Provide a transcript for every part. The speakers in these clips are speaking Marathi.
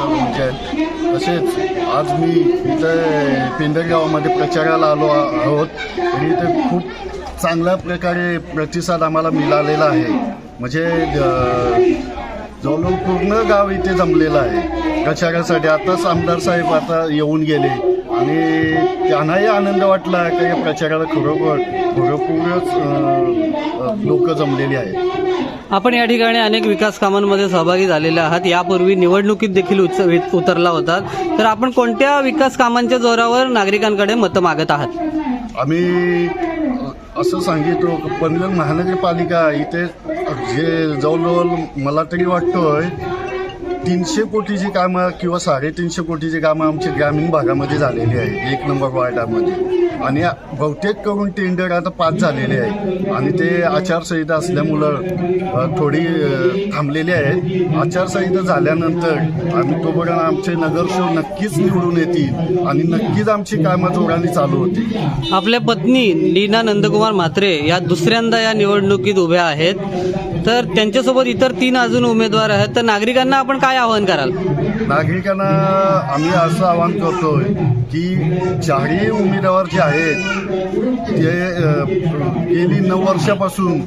आमचा विजय म्हणजे तसेच आज मी इथे पेंदरगावामध्ये प्रचाराला आलो आहोत आणि इथे खूप चांगल्या प्रकारे प्रतिसाद आम्हाला मिळालेला आहे. म्हणजे जवळजवळ पूर्ण गाव इथे जमलेलं आहे. प्रचारासाठी आताच आमदार साहेब आता येऊन गेले. आणि त्यांनाही आनंद वाटला का या प्रचाराला खरोखर भरपूरच लोक जमलेली आहेत. आपण या ठिकाणी अनेक विकास कामांमध्ये सहभागी झालेले आहात. यापूर्वी निवडणुकीत देखील उच- उतरला होता. तर आपण कोणत्या विकास कामांच्या जोरावर नागरिकांकडे मतं मागत आहात? आम्ही असं सांगितलो पनवेल महानगरपालिका इथे जे जवळजवळ मला तरी वाटतोय तीनशे कोटीची कामं किंवा साडेतीनशे कोटीची कामं आमची ग्रामीण भागामध्ये झालेली आहे एक नंबर वॉर्डामध्ये. आणि बहुतेक करून टेंडर आता पास झालेले आहे आणि ते आचारसंहिता असल्यामुळं थोडी थांबलेली आहेत. आचारसंहिता झाल्यानंतर आम्ही तोपर्यंत आमचे नगरसेवक नक्कीच निवडून येतील आणि नक्कीच आमची कामं जोराने चालू होती आपल्या पत्नी लीना नंदकुमार म्हात्रे या दुसऱ्यांदा या निवडणुकीत उभ्या आहेत. तर त्यांच्यासोबत इतर तीन अजून उमेदवार आहेत. तर नागरिकांना आपण काय आवाहन कराल? नागरिकांना आम्ही असं आवाहन करतोय की चारही उमेदवार जे आहेत ते गेली नऊ वर्षापासून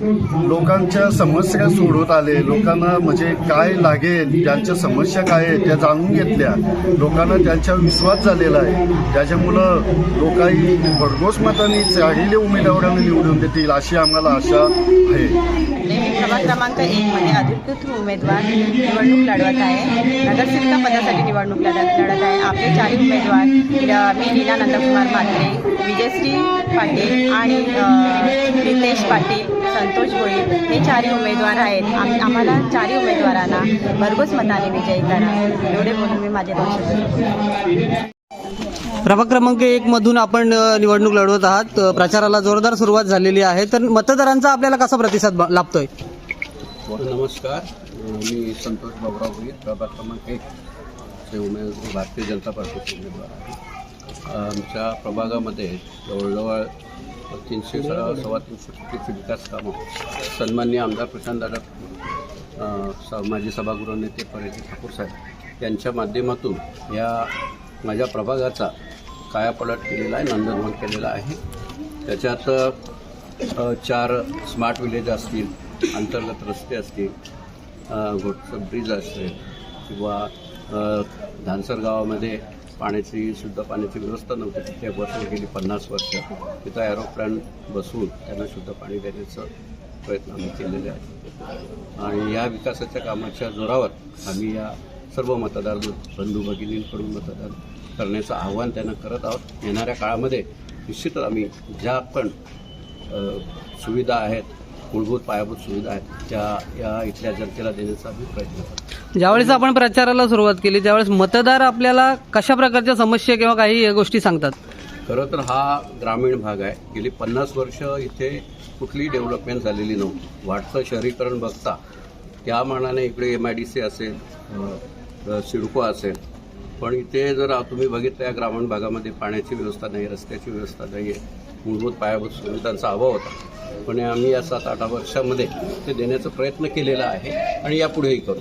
लोकांच्या समस्या सोडवत आले लोकांना म्हणजे काय लागेल त्यांच्या समस्या काय आहेत त्या जाणून घेतल्या लोकांना त्यांच्यावर विश्वास झालेला आहे. त्याच्यामुळं लोकांनी भरघोस मताने चारही उमेदवारांना निवडून देतील अशी आम्हाला आशा आहे. मी प्रभाग क्रमांक एक मध्ये अधिकृत उमेदवार निवडणूक लढवत आहे. नगरसेविका पदासाठी निवडणूक लढत लढत आहे. आपले चारही उमेदवार मी लीना नंदकुमार म्हात्रे विजयश्री पाटील आणि नितेश पाटील संतोष भोईर हे चारही उमेदवार आहेत. आम आम्हाला चारही उमेदवारांना भरघोस मताने विजयी करा. एवढे बोलून मी माझे दोन प्रभाग क्रमांक एक मधून आपण निवडणूक लढवत आहात. प्रचाराला जोरदार सुरुवात झालेली आहे. तर मतदारांचा आपल्याला कसा प्रतिसाद लाभतोय? नमस्कार. मी संतोष बाबराव भोईर प्रभाग क्रमांक एक. चे उमेदवार भारतीय जनता पार्टीचे उमेदवार आहे. आमच्या प्रभागामध्ये जवळजवळ तीनशे सव्वा तीनशे कोटीची विकास कामं सन्मान्य आमदार प्रशांतदादा दादा स- माजी सभागृह नेते परेश ठाकूर साहेब यांच्या माध्यमातून या माझ्या प्रभागाचा कायापलट केलेला आहे नंदनवन केलेला आहे. त्याच्यात चार स्मार्ट विलेज असतील अंतर्गत रस्ते असतील घोटचं ब्रिज असेल किंवा धानसर गावामध्ये पाण्याची शुद्ध पाण्याची व्यवस्था नव्हती तिथे बसून गेली पन्नास वर्ष. तिथं एरोप्लॅन बसून त्यांना शुद्ध पाणी देण्याचा प्रयत्न आम्ही केलेले आहे आणि या विकासाच्या कामाच्या जोरावर आम्ही या सर्व मतदार बंधू भगिनींकडून मतदान करण्याचं आव्हान त्यांना करत आहोत. येणाऱ्या काळामध्ये निश्चितच आम्ही ज्या पण सुविधा आहेत मूलभूत पायाभूत सुविधा आहेत त्या या इथल्या जनतेला देण्याचा आम्ही प्रयत्न करतो. ज्यावेळेस आपण प्रचाराला सुरुवात केली त्यावेळेस मतदार आपल्याला कशा प्रकारच्या समस्या किंवा काही गोष्टी सांगतात? खरं तर हा ग्रामीण भाग आहे. गेली पन्नास वर्ष इथे कुठलीही डेव्हलपमेंट झालेली नव्हती. वाढतं शहरीकरण बघता त्या मानाने इकडे एम आय डी सी असेल सिडको असेल पण इथे जर तुम्ही बघितलं या ग्रामीण भागामध्ये पाण्याची व्यवस्था नाही रस्त्याची व्यवस्था नाही आहे मूलभूत पायाभूत सुविधांचा अभाव होता. पण आम्ही या सात आठ वर्षामध्ये ते देण्याचा प्रयत्न केलेला आहे आणि यापुढेही करू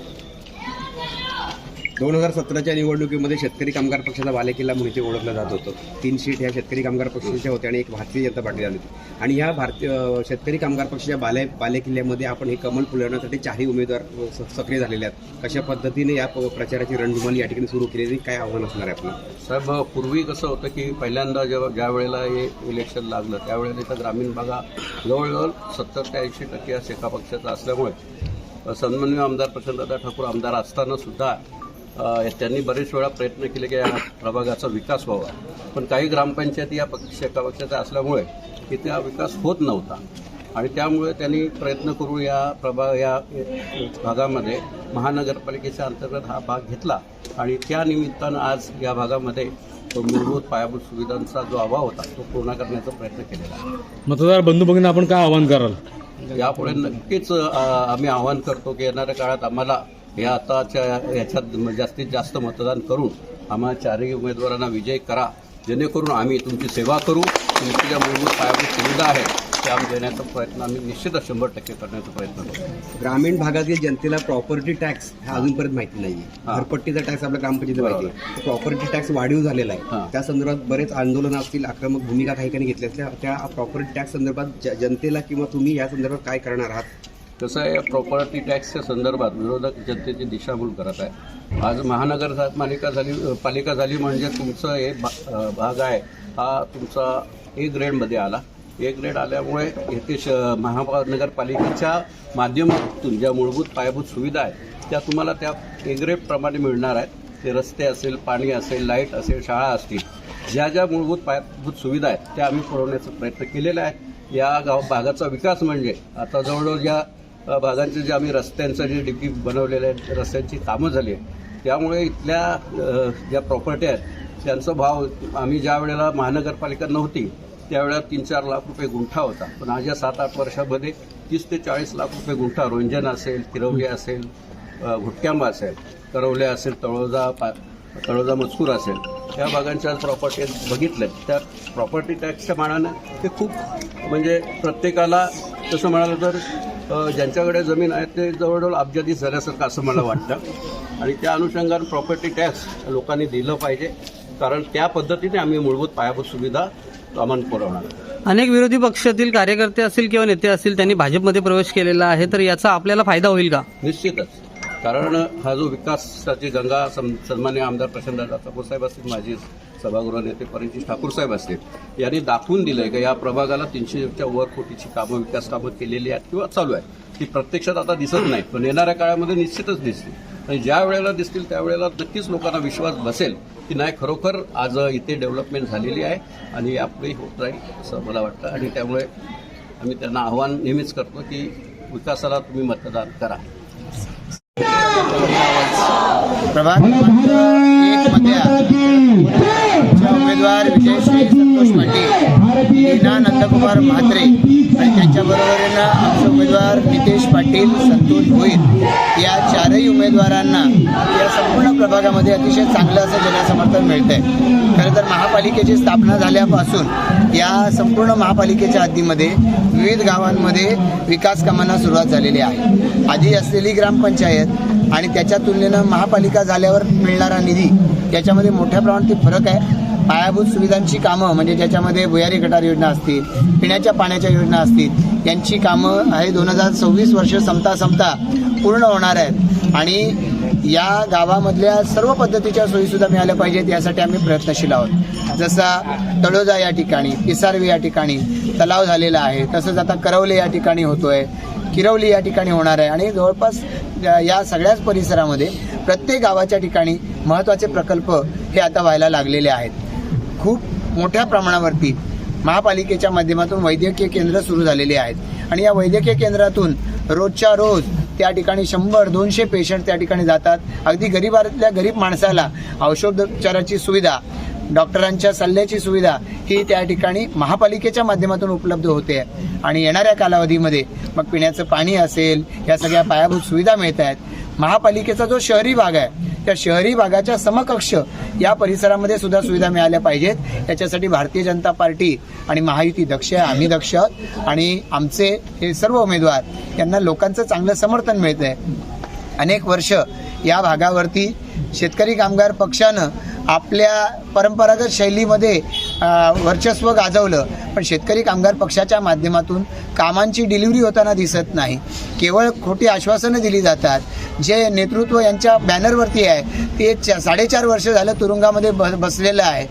दोन हजार सतराच्या निवडणुकीमध्ये शेतकरी कामगार पक्षाचा बालेकिल्ला म्हणून इथे ओळखलं जात होतं. तीन सीट ह्या शेतकरी कामगार पक्षाच्या होत्या आणि एक भारतीय जनता पार्टी झाली होती. आणि ह्या भारतीय शेतकरी कामगार पक्षाच्या बाले बालेकिल्ल्यामध्ये आपण हे कमल फुलवण्यासाठी चारही उमेदवार स- सक्रिय झालेले आहेत. कशा पद्धतीने या प- प्रचाराची रणधुमाली या ठिकाणी सुरू केलेली काय आव्हान असणार आहे आपलं? साहेब पूर्वी कसं होतं की पहिल्यांदा जेव्हा ज्या वेळेला हे इलेक्शन लागलं त्यावेळेला इथं ग्रामीण भागा जवळजवळ सत्तर ते ऐंशी टक्के या एका पक्षाचा असल्यामुळे सन्मान्य आमदार प्रचंडदादा ठाकूर आमदार असताना सुद्धा त्यांनी बरेच वेळा प्रयत्न केले की या प्रभागाचा विकास व्हावा. पण काही ग्रामपंचायती या पक्ष एका पक्षाच्या असल्यामुळे इथे हा विकास होत नव्हता. आणि त्यामुळे त्यांनी प्रयत्न करून या प्रभा या भागामध्ये महानगरपालिकेच्या अंतर्गत हा भाग घेतला. आणि त्या निमित्तानं आज या भागामध्ये तो मूलभूत पायाभूत सुविधांचा जो अभाव होता तो पूर्ण करण्याचा प्रयत्न केलेला आहे. मतदार बंधू भगिनी आपण काय आवाहन कराल? यापुढे नक्कीच आम्ही आवाहन करतो की येणाऱ्या काळात आम्हाला या आताच्या याच्यात जास्तीत जास्त मतदान करून आम्हाला चारही उमेदवारांना विजयी करा. जेणेकरून आम्ही तुमची सेवा करू. तुमची ज्या मूलभूत पायाभूत सुविधा आहेत काम देण्याचा प्रयत्न आम्ही निश्चितच शंभर टक्के करण्याचा प्रयत्न करू. ग्रामीण भागातील जनतेला प्रॉपर्टी टॅक्स हा अजूनपर्यंत माहिती नाहीये. हा. घरपट्टीचा टॅक्स आपल्या ग्रामपंचायतीला माहिती आहे प्रॉपर्टी टॅक्स वाढीव झालेला. आहे. त्या संदर्भात बरेच आंदोलन असतील आक्रमक भूमिका काही काही घेतल्या असल्या त्या प्रॉपर्टी टॅक्स संदर्भात जनतेला किंवा तुम्ही या संदर्भात काय करणार आहात? कसं आहे प्रॉपर्टी टॅक्सच्या संदर्भात विरोधक जनतेची दिशाभूल करत आहे. आज महानगर पालिका झाली पालिका झाली म्हणजे तुमचं हे भाग आहे हा तुमचा ए ग्रेडमध्ये आला. ए ग्रेड आल्यामुळे येथे श महानगरपालिकेच्या माध्यमातून ज्या मूलभूत पायाभूत सुविधा आहेत त्या तुम्हाला त्या ए ग्रेडप्रमाणे मिळणार आहेत. ते रस्ते असेल पाणी असेल लाइट असेल शाळा असतील ज्या ज्या मूलभूत पायाभूत सुविधा आहेत त्या आम्ही पुरवण्याचा प्रयत्न केलेला आहे. या गाव भागाचा विकास म्हणजे आता जवळजवळ ज्या भागांचे जे आम्ही रस्त्यांचं जे डिपी बनवलेले आहेत रस्त्यांची कामं झाली आहेत. त्यामुळे इथल्या ज्या प्रॉपर्टी आहेत त्यांचा भाव आम्ही ज्या वेळेला महानगरपालिका नव्हती त्यावेळेला तीन चार लाख रुपये गुंठा होता. पण आज या सात आठ वर्षामध्ये तीस ते चाळीस लाख रुपये गुंठा रोंजन असेल किरवली असेल घुटक्यांबा असेल करवले असेल तळोजा पा तळोजा मजकूर असेल त्या भागांच्या प्रॉपर्टी बघितल्या त्या प्रॉपर्टी टॅक्सच्या मानानं ते खूप म्हणजे प्रत्येकाला तसं म्हणालं तर ज्यांच्याकडे जमीन आहे ते जवळजवळ अब्जादी झाल्यासारखं असं मला वाटतं. आणि त्या अनुषंगानं प्रॉपर्टी टॅक्स लोकांनी दिलं पाहिजे. कारण त्या पद्धतीने आम्ही मूलभूत पायाभूत सुविधा आम्हाला पुरवणार. अनेक विरोधी पक्षातील कार्यकर्ते असतील किंवा नेते असतील त्यांनी भाजपमध्ये प्रवेश केलेला आहे तर याचा आपल्याला फायदा होईल का? निश्चितच. कारण हा जो विकासाची गंगा सम सन्मान्य आमदार प्रशांतदादा ठाकूरसाहेब असतील माजी सभागृह नेते परिचित ठाकूरसाहेब असतील यांनी दाखवून दिलंय की या प्रभागाला तीनशेच्या वर कोटीची कामं विकास कामं केलेली आहेत किंवा चालू आहे ती प्रत्यक्षात आता दिसत नाही पण येणाऱ्या काळामध्ये निश्चितच दिसतील. आणि ज्या वेळेला दिसतील त्यावेळेला नक्कीच लोकांना विश्वास बसेल की नाही खरोखर आज इथे डेव्हलपमेंट झालेली आहे आणि आपली होत राहील असं मला वाटतं. आणि त्यामुळे आम्ही त्यांना आव्हान नेहमीच करतो की विकासाला तुम्ही मतदान करा. प्रभाग. उमेदवार विजयश्री संतोष पाटील लीना नंदकुमार म्हात्रे आणि त्यांच्याबरोबरीनं आमचे उमेदवार नितेश पाटील संतोष भोईर या चारही उमेदवारांना या संपूर्ण प्रभागामध्ये अतिशय चांगलं असं जनसमर्थन मिळतं आहे खरं तर महापालिकेची स्थापना झाल्यापासून या संपूर्ण महापालिकेच्या हद्दीमध्ये विविध गावांमध्ये विकास कामांना सुरुवात झालेली आहे. आधी असलेली ग्रामपंचायत आणि त्याच्या तुलनेनं महापालिका झाल्यावर मिळणारा निधी याच्यामध्ये मोठ्या प्रमाणात फरक आहे. पायाभूत सुविधांची कामं म्हणजे ज्याच्यामध्ये भुयारी गटार योजना असतील पिण्याच्या पाण्याच्या योजना असतील यांची कामं आहे दोन हजार सव्वीस वर्ष संपता संपता पूर्ण होणार आहेत. आणि या गावामधल्या सर्व पद्धतीच्या सोयीसुद्धा मिळाल्या पाहिजेत यासाठी आम्ही प्रयत्नशील आहोत. जसा तळोजा या ठिकाणी पिसारवी या ठिकाणी तलाव झालेला आहे तसंच आता करवले या ठिकाणी होतोय किरवली या ठिकाणी होणार आहे. आणि जवळपास या- या सगळ्याच परिसरामध्ये प्रत्येक गावाच्या ठिकाणी महत्त्वाचे प्रकल्प हे आता व्हायला लागलेले आहेत. खूप मोठ्या प्रमाणावरती महापालिकेच्या माध्यमातून वैद्यकीय केंद्र सुरू झालेली आहेत. आणि या वैद्यकीय केंद्रातून रोजच्या रोज त्या ठिकाणी शंभर दोनशे पेशंट त्या ठिकाणी जातात. अगदी गरीबातल्या गरीब माणसाला औषधोपचाराची सुविधा डॉक्टरांच्या सल्ल्याची सुविधा ही त्या ठिकाणी महापालिकेच्या माध्यमातून उपलब्ध होते. आणि येणाऱ्या कालावधीमध्ये मग पिण्याचं पाणी असेल या सगळ्या पायाभूत सुविधा मिळत आहेत. महापालिकेचा जो शहरी भाग आहे त्या शहरी भागाच्या समकक्ष या परिसरामध्ये सुद्धा सुविधा मिळाल्या पाहिजेत. याच्यासाठी भारतीय जनता पार्टी आणि महायुती दक्ष आहे आम्ही दक्ष आहोत. आणि आमचे हे सर्व उमेदवार यांना लोकांचं चांगलं समर्थन मिळतं आहे अनेक वर्ष या भागावरती शेतकरी कामगार पक्षानं आपल्या परंपरागत शैलीमध्ये वर्चस्व गाजवलं. पण शेतकरी कामगार पक्षाच्या माध्यमातून कामांची डिलिव्हरी होताना दिसत नाही. केवळ खोटी आश्वासनं दिली जातात. जे नेतृत्व यांच्या बॅनरवरती आहे ते च- साडेचार वर्ष झालं तुरुंगामध्ये ब बसलेलं आहे.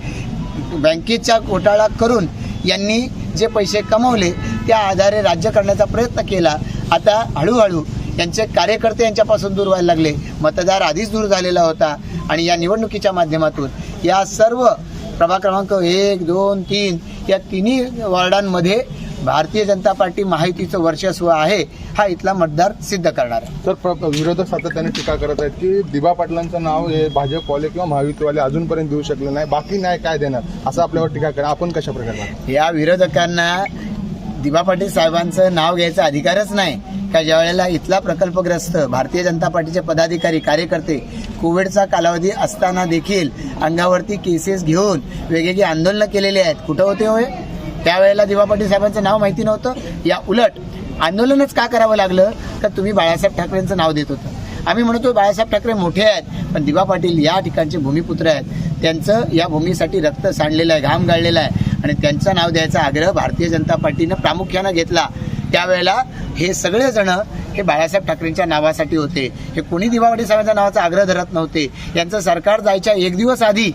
बँकेचा घोटाळा करून यांनी जे पैसे कमवले त्या आधारे राज्य करण्याचा प्रयत्न केला. आता हळूहळू यांचे कार्यकर्ते यांच्यापासून दूर व्हायला लागले. मतदार आधीच दूर झालेला होता. आणि या निवडणुकीच्या माध्यमातून या सर्व प्रभाग क्रमांक एक दोन तीन या तिन्ही वॉर्डांमध्ये भारतीय जनता पार्टी महायुतीचं वर्चस्व आहे. हा इथला मतदार सिद्ध करणार आहे. तर विरोधक सातत्याने टीका करत आहेत की दिबा पाटलांचं नाव हे भाजपवाले किंवा महायुतीवाले अजूनपर्यंत देऊ शकले नाही. बाकी नाही काय देणार? असं आपल्यावर टीका करा. आपण कशा प्रकारे या विरोधकांना दिबा पाटील साहेबांचं नाव घ्यायचा अधिकारच नाही. का ज्या वेळेला इथला प्रकल्पग्रस्त भारतीय जनता पार्टीचे पदाधिकारी कार्यकर्ते कोविडचा कालावधी असताना देखील अंगावरती केसेस घेऊन वेगवेगळी आंदोलनं केलेली आहेत. कुठं होते होय? त्यावेळेला दिवा पाटील साहेबांचं नाव माहिती नव्हतं. या उलट आंदोलनच का करावं लागलं? तर तुम्ही बाळासाहेब ठाकरेंचं नाव देत होतं? आम्ही म्हणतो बाळासाहेब ठाकरे मोठे आहेत पण दिवा पाटील या ठिकाणचे भूमिपुत्र आहेत. त्यांचं या भूमीसाठी रक्त सांडलेलं आहे घाम गाळलेला आहे. आणि त्यांचं नाव द्यायचा आग्रह भारतीय जनता पार्टीनं प्रामुख्यानं घेतला. त्यावेळेला हे सगळेजण हे बाळासाहेब ठाकरेंच्या नावासाठी होते. हे कोणी दिवावडी साहेबांच्या नावाचा आग्रह धरत नव्हते. यांचं सरकार जायच्या एक दिवस आधी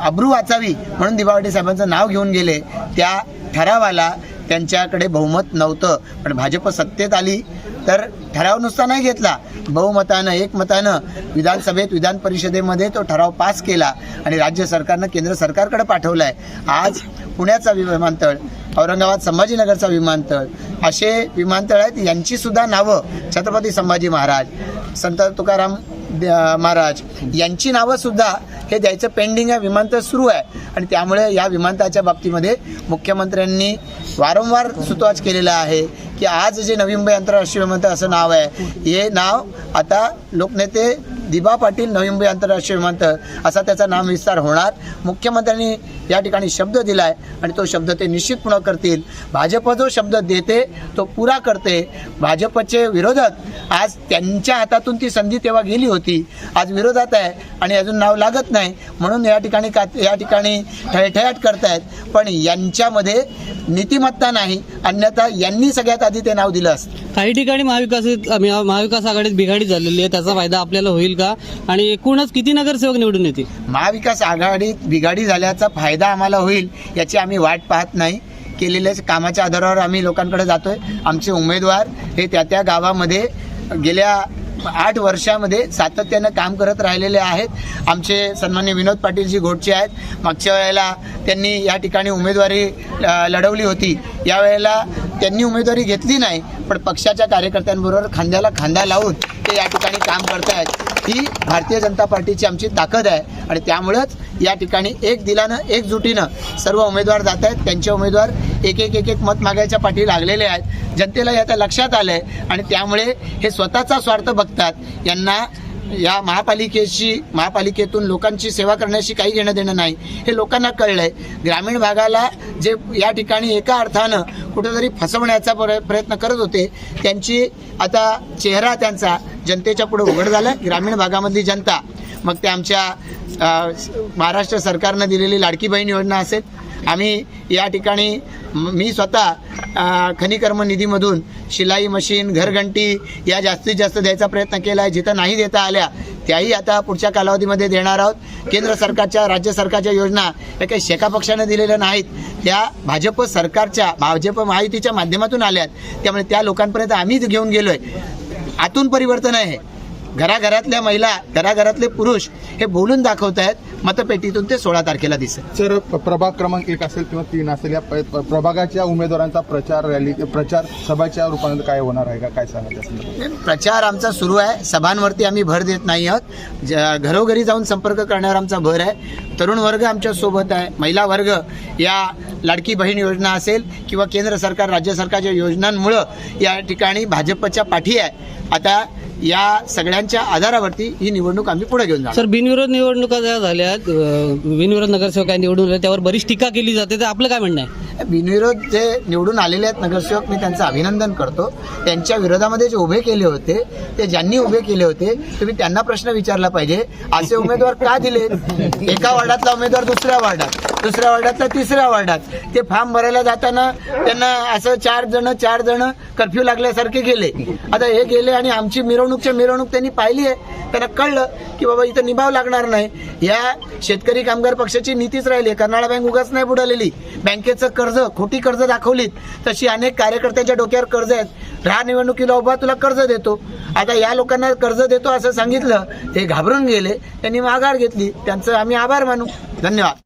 अब्रू वाचावी म्हणून दिवावडी साहेबांचं नाव घेऊन गेले. त्या ठरावाला त्यांच्याकडे बहुमत नव्हतं. पण भाजप सत्तेत आली तर ठराव नुसता नाही घेतला. बहुमतानं एकमतानं विधानसभेत विधान परिषदेमध्ये तो ठराव पास केला आणि राज्य सरकारनं केंद्र सरकारकडे पाठवलाय. आज पुण्याचा विमानतळ औरंगाबाद संभाजीनगरचा विमानतळ असे विमानतळ आहेत यांची सुद्धा नावं. छत्रपती संभाजी महाराज संत तुकाराम द- महाराज यांची नावं सुद्धा हे द्यायचं पेंडिंग आहे विमानतळ सुरू आहे. आणि त्यामुळे या विमानतळाच्या बाबतीमध्ये मुख्यमंत्र्यांनी वारंवार सुतवाच केलेला आहे की आज जे नवी मुंबई आंतरराष्ट्रीय विमानतळ असं नाव आहे हे नाव आता लोकनेते दिबा पाटील नवी मुंबई आंतरराष्ट्रीय विमानतळ असा त्याचा नाम विस्तार होणार. मुख्यमंत्र्यांनी या ठिकाणी शब्द दिलाय आणि तो शब्द ते निश्चित पूर्ण करतील. भाजप जो शब्द देते तो पुरा करते. भाजपचे विरोधक आज त्यांच्या हातातून ती संधी तेव्हा गेली होती. आज विरोधात आहे आणि अजून नाव लागत नाही. म्हणून या ठिकाणी का या ठिकाणी ठळठळाट करतायत. पण यांच्यामध्ये नीतिमत्ता नाही. अन्यथा यांनी सगळ्यात आधी ते नाव दिलं असतं. काही ठिकाणी महाविकास महाविकास आघाडीत बिघाडी झालेली आहे. त्याचा फायदा आपल्याला होईल का? आणि एकूणच किती नगरसेवक निवडून येतील? महाविकास आघाडीत बिघाडी झाल्याचा फायदा आम्हाला होईल याची आम्ही वाट पाहत नाही. केलेल्या कामाच्या आधारावर आम्ही लोकांकडे जातोय. आमचे उमेदवार हे त्या त्या गावामध्ये गेल्या आठ वर्षामध्ये सातत्यानं काम करत राहिलेले आहेत. आमचे सन्मान्य विनोद पाटीलजी घोटचे आहेत. मागच्या वेळेला त्यांनी या ठिकाणी उमेदवारी लढवली होती. यावेळेला त्यांनी उमेदवारी घेतली नाही पण पक्षाच्या कार्यकर्त्यांबरोबर खांद्याला खांदा लावून ते या ठिकाणी काम करतायत ही भारतीय जनता पार्टीची आमची ताकद आहे. आणि त्यामुळंच या ठिकाणी एक दिलानं एकजुटीनं सर्व उमेदवार जात आहेत त्यांचे उमेदवार एक एक एक एक मत मागायच्या पाठी लागलेले आहेत. जनतेला हे लक्षात आलं आहे आणि त्यामुळे हे स्वतःचा स्वार्थ बघतात. यांना या महापालिकेशी महापालिकेतून लोकांची सेवा करण्याशी काही घेणं देणं नाही. हे लोकांना कळलं आहे ग्रामीण भागाला जे या ठिकाणी एका अर्थानं कुठेतरी फसवण्याचा प्रयत्न करत होते. त्यांची आता चेहरा त्यांचा जनतेच्या पुढे उघड झाला. ग्रामीण भागामधली जनता मग ते आमच्या महाराष्ट्र सरकारनं दिलेली लाडकी बहीण योजना असेल. आम्ही या ठिकाणी मी स्वतः खनिकर्म निधीमधून शिलाई मशीन घरघंटी या जास्तीत जास्त द्यायचा प्रयत्न केला आहे. जिथं नाही देता आल्या त्याही आता पुढच्या कालावधीमध्ये देणार आहोत. केंद्र सरकारच्या राज्य सरकारच्या योजना या काही शेका पक्षानं दिलेल्या नाहीत. त्या भाजप सरकारच्या भाजप महायुतीच्या माध्यमातून आल्यात. त्यामुळे त्या लोकांपर्यंत आम्हीच घेऊन गेलोय. आतून परिवर्तन आहे. घराघरातल्या महिला घराघरातले पुरुष हे बोलून दाखवत आहेत मतपेटीतून ते सोळा तारखेला दिसेल सर प्रभाग क्रमांक एक असेल किंवा तीन असेल या प्रभागाच्या उमेदवारांचा प्रचार रॅली प्रचार सभाच्या रूपाने काय होणार आहे का? काय सांगा त्या संदर्भात? प्रचार आमचा सुरू आहे. सभांवरती आम्ही भर देत नाही आहोत. घरोघरी जाऊन संपर्क करण्यावर आमचा भर आहे. तरुण वर्ग आमच्यासोबत आहे. महिला वर्ग या लाडकी बहीण योजना असेल किंवा केंद्र सरकार राज्य सरकारच्या योजनांमुळं या ठिकाणी भाजपच्या पाठी आहे. आता या सगळ्यांच्या आधारावरती ही निवडणूक आम्ही पुढे घेऊन सर बिनविरोध निवडणुका ज्या झाल्या बिनविरोध नगरसेवक निवडून त्यावर बरीच टीका केली जाते. तर आपलं काय म्हणणं आहे? बिनविरोध जे निवडून आलेले आहेत नगरसेवक मी त्यांचं अभिनंदन करतो. त्यांच्या विरोधामध्ये जे उभे केले होते ते ज्यांनी उभे केले होते तुम्ही त्यांना प्रश्न विचारला पाहिजे. असे उमेदवार का दिले एका वार्डातला उमेदवार दुसऱ्या वार्डात. दुसऱ्या वार्डातला तिसऱ्या वॉर्डात. ते फॉर्म भरायला जाताना त्यांना असं चार जण चार जण कर्फ्यू लागल्यासारखे गेले. आता हे गेले आणि आमची मिरवणूकच्या मिरवणूक त्यांनी पाहिली आहे. त्यांना कळलं की बाबा इथं निभाव लागणार नाही. या शेतकरी कामगार पक्षाची नीतीच राहिली. कर्नाळा बँक उगाच नाही बुडालेली. बँकेचं कर्ज खोटी कर्ज दाखवलीत. तशी अनेक कार्यकर्त्यांच्या डोक्यावर कर्ज आहेत. राहा निवडणुकीला उभा तुला कर्ज देतो. आता या लोकांना कर्ज देतो असं सांगितलं ते घाबरून गेले. त्यांनी माघार घेतली. त्यांचं आम्ही आभार मानू. धन्यवाद.